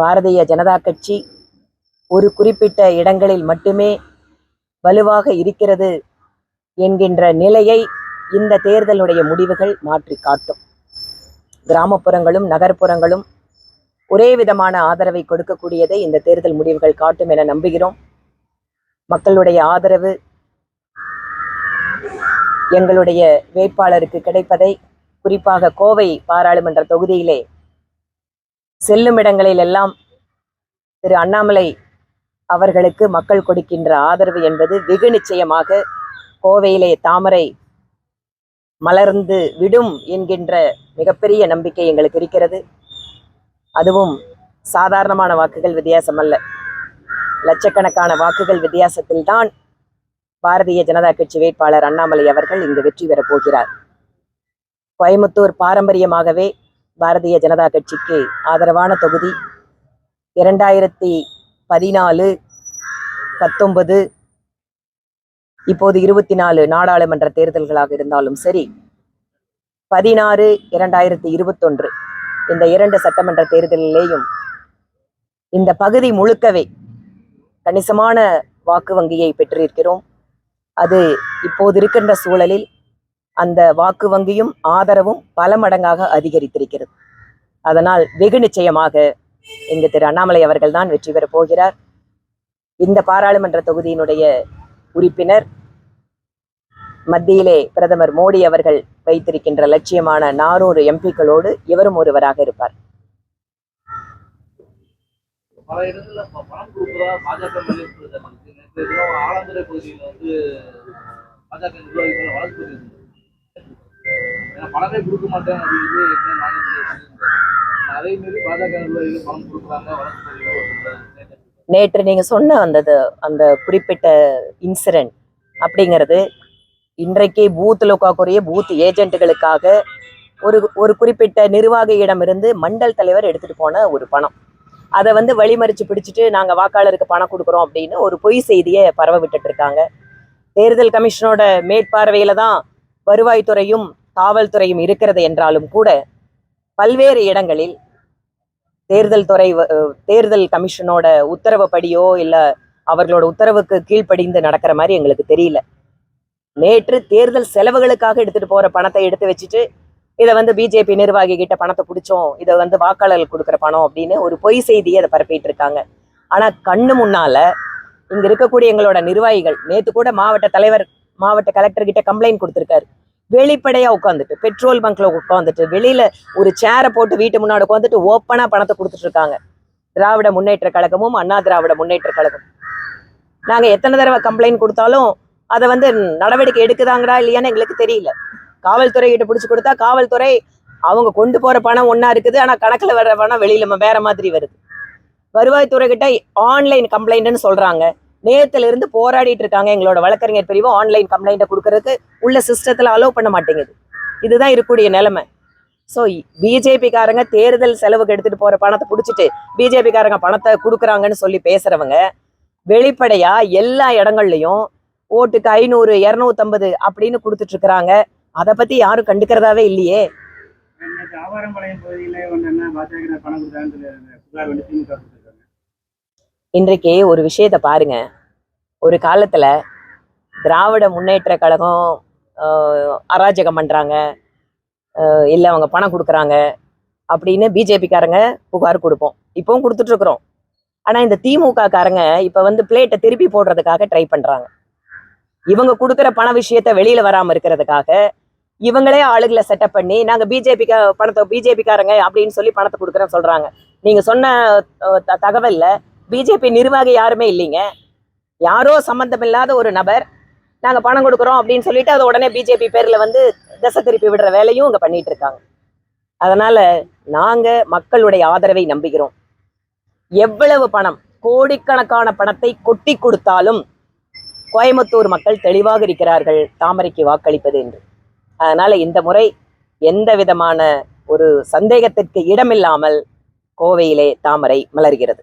பாரதிய ஜனதா கட்சி ஒரு குறிப்பிட்ட இடங்களில் மட்டுமே வலுவாக இருக்கிறது என்கின்ற நிலையை இந்த தேர்தலுடைய முடிவுகள் மாற்றி காட்டும். கிராமப்புறங்களும் நகர்ப்புறங்களும் ஒரே விதமான ஆதரவை கொடுக்கக்கூடியதை இந்த தேர்தல் முடிவுகள் காட்டும் என நம்புகிறோம். மக்களுடைய ஆதரவு எங்களுடைய வேட்பாளருக்கு கிடைப்பதை குறிப்பாக கோவை பாராளுமன்ற தொகுதியிலே செல்லும் இடங்களில் எல்லாம் திரு அண்ணாமலை அவர்களுக்கு மக்கள் கொடுக்கின்ற ஆதரவு என்பது வெகு நிச்சயமாக கோவையிலே தாமரை மலர்ந்து விடும் என்கின்ற மிகப்பெரிய நம்பிக்கை எங்களுக்கு இருக்கிறது. அதுவும் சாதாரணமான வாக்குகள் வித்தியாசம் அல்ல லட்சக்கணக்கான வாக்குகள் வித்தியாசத்தில்தான் பாரதிய ஜனதா கட்சி வேட்பாளர் அண்ணாமலை அவர்கள் இங்கு வெற்றி பெறப் போகிறார். கோயமுத்தூர் பாரம்பரியமாகவே பாரதிய ஜனதா கட்சிக்கு ஆதரவான தொகுதி. இரண்டாயிரத்தி பதினாலு பத்தொன்பது இப்போது இருபத்தி நாலு நாடாளுமன்ற தேர்தல்களாக இருந்தாலும் சரி பதினாறு இரண்டாயிரத்தி இருபத்தொன்று இந்த இரண்டு சட்டமன்ற தேர்தலிலேயும் இந்த பகுதி முழுக்கவே கணிசமான வாக்கு வங்கியை பெற்றிருக்கிறோம். அது இப்போது இருக்கின்ற சூழலில் அந்த வாக்கு வங்கியும் ஆதரவும் பல மடங்காக அதிகரித்திருக்கிறது. அதனால் வெகு நிச்சயமாக இங்கு திரு அண்ணாமலை அவர்கள்தான் வெற்றி பெறப் போகிறார். இந்த பாராளுமன்ற தொகுதியினுடைய உறுப்பினர் மத்தியிலே பிரதமர் மோடி அவர்கள் வைத்திருக்கின்ற லட்சியமான நானூறு எம்பிக்களோடு இவரும் ஒருவராக இருப்பார். பல பாஜக ஏன்னா பணமே கொடுக்க மாட்டேன் அப்படின்னு என்ன மாநில அதே பாஜக நிர்வாகிகள் பணம் கொடுக்குறாங்க நேற்று நீங்க சொன்ன அந்த அந்த குறிப்பிட்ட இன்சிடென்ட் அப்படிங்கிறது இன்றைக்கு பூத்தில் உட்காக்கூடிய பூத் ஏஜென்ட்டுகளுக்காக ஒரு ஒரு குறிப்பிட்ட நிர்வாகியிடமிருந்து மண்டல் தலைவர் எடுத்துட்டு போன ஒரு பணம். அதை வந்து வழிமறிச்சு பிடிச்சிட்டு நாங்கள் வாக்காளருக்கு பணம் கொடுக்குறோம் அப்படின்னு ஒரு பொய் செய்தியை பரவ விட்டுட்டு இருக்காங்க. தேர்தல் கமிஷனோட மேற்பார்வையில் தான் வருவாய்த்துறையும் காவல்துறையும் இருக்கிறது என்றாலும் கூட பல்வேறு இடங்களில் தேர்தல் துறை தேர்தல் கமிஷனோட உத்தரவுப்படியோ இல்ல அவர்களோட உத்தரவுக்கு கீழ்ப்படிந்து நடக்கிற மாதிரி எங்களுக்கு தெரியல. நேற்று தேர்தல் செலவுகளுக்காக எடுத்துட்டு போற பணத்தை எடுத்து வச்சுட்டு இதை வந்து பிஜேபி நிர்வாகி கிட்ட பணத்தை பிடிச்சோம் இதை வந்து வாக்காளர்கள் கொடுக்குற பணம் அப்படின்னு ஒரு பொய் செய்தியை அதை பரப்பிட்டு இருக்காங்க ஆனா கண்ணு முன்னால இங்க இருக்கக்கூடிய எங்களோட நிர்வாகிகள் நேத்து கூட மாவட்ட தலைவர் மாவட்ட கலெக்டர் கிட்ட கம்ப்ளைண்ட் கொடுத்துருக்காரு. வெளிப்படையா உட்காந்துட்டு பெட்ரோல் பங்க்ல உட்காந்துட்டு வெளியில ஒரு சேரை போட்டு வீட்டு முன்னாடி உட்காந்துட்டு ஓப்பனா பணத்தை கொடுத்துட்டு இருக்காங்க. திராவிட முன்னேற்ற கழகமும் அண்ணா திராவிட முன்னேற்ற கழகம் நாங்க எத்தனை தடவை கம்ப்ளைண்ட் கொடுத்தாலும் அதை வந்து நடவடிக்கை எடுக்குதாங்கடா இல்லையான்னு எங்களுக்கு தெரியல. காவல்துறை கிட்ட பிடிச்சி கொடுத்தா காவல்துறை அவங்க கொண்டு போற பணம் ஒன்னா இருக்குது ஆனா கணக்குல வர்ற பணம் வெளியில வேற மாதிரி வருது. வருவாய்த்துறை கிட்ட ஆன்லைன் கம்ப்ளைண்ட்னு சொல்றாங்க. நேரத்துல இருந்து போராடிட்டு இருக்காங்க எங்களோட வழக்கறிஞர் பிரிவு ஆன்லைன் கம்ப்ளைண்ட்டை கொடுக்கறதுக்கு. உள்ள சிஸ்டத்துல அலோவ் பண்ண மாட்டேங்குது. இதுதான் இருக்கக்கூடிய நிலைமை. ஸோ பிஜேபிக்காரங்க தேர்தல் செலவுக்கு எடுத்துட்டு போற பணத்தை பிடிச்சிட்டு பிஜேபிக்காரங்க பணத்தை கொடுக்குறாங்கன்னு சொல்லி பேசுறவங்க வெளிப்படையா எல்லா இடங்கள்லயும் ஓட்டுக்கு ஐநூறு இரநூத்தம்பது அப்படின்னு கொடுத்துட்டு இருக்கிறாங்க. அதை பத்தி யாரும் கண்டுக்கிறதாவே இல்லையே. ஆவாரம்பாளையம் பகுதியில் என்ன பாஜக பணம் கொடுத்தாங்கன்னு புகார் வந்து திமுக இன்றைக்கு ஒரு விஷயத்த பாருங்க. ஒரு காலத்துல திராவிட முன்னேற்ற கழகம் அராஜகம் பண்றாங்க. இல்லை அவங்க பணம் கொடுக்குறாங்க அப்படின்னு பிஜேபிக்காரங்க புகார் கொடுப்போம். இப்போவும் கொடுத்துட்டு இருக்கிறோம் ஆனா இந்த திமுக காரங்க இப்ப வந்து பிளேட்டை திருப்பி போடுறதுக்காக ட்ரை பண்றாங்க. இவங்க கொடுக்குற பண விஷயத்த வெளியில வராம இருக்கிறதுக்காக இவங்களே ஆளுகளை செட்டப் பண்ணி நாங்க பிஜேபி பணத்தை பிஜேபிக்காரங்க அப்படின்னு சொல்லி பணத்தை கொடுக்குறோம் சொல்றாங்க. நீங்க சொன்ன த- தகவல்ல பிஜேபி நிர்வாகி யாருமே இல்லைங்க. யாரோ சம்பந்தமில்லாத ஒரு நபர் நாங்கள் பணம் கொடுக்குறோம் அப்படின்னு சொல்லிட்டு அதை உடனே பிஜேபி பேரில் வந்து திசை திருப்பி விடுற வேலையும் இங்கே பண்ணிட்டு இருக்காங்க. அதனால நாங்கள் மக்களுடைய ஆதரவை நம்புகிறோம். எவ்வளவு பணம் கோடிக்கணக்கான பணத்தை கொட்டி கொடுத்தாலும் கோயம்புத்தூர் மக்கள் தெளிவாக இருக்கிறார்கள் தாமரைக்கு வாக்களிப்பது என்று. அதனால இந்த முறை எந்த விதமான ஒரு சந்தேகத்திற்கு இடமில்லாமல் கோவையிலே தாமரை மலர்கிறது.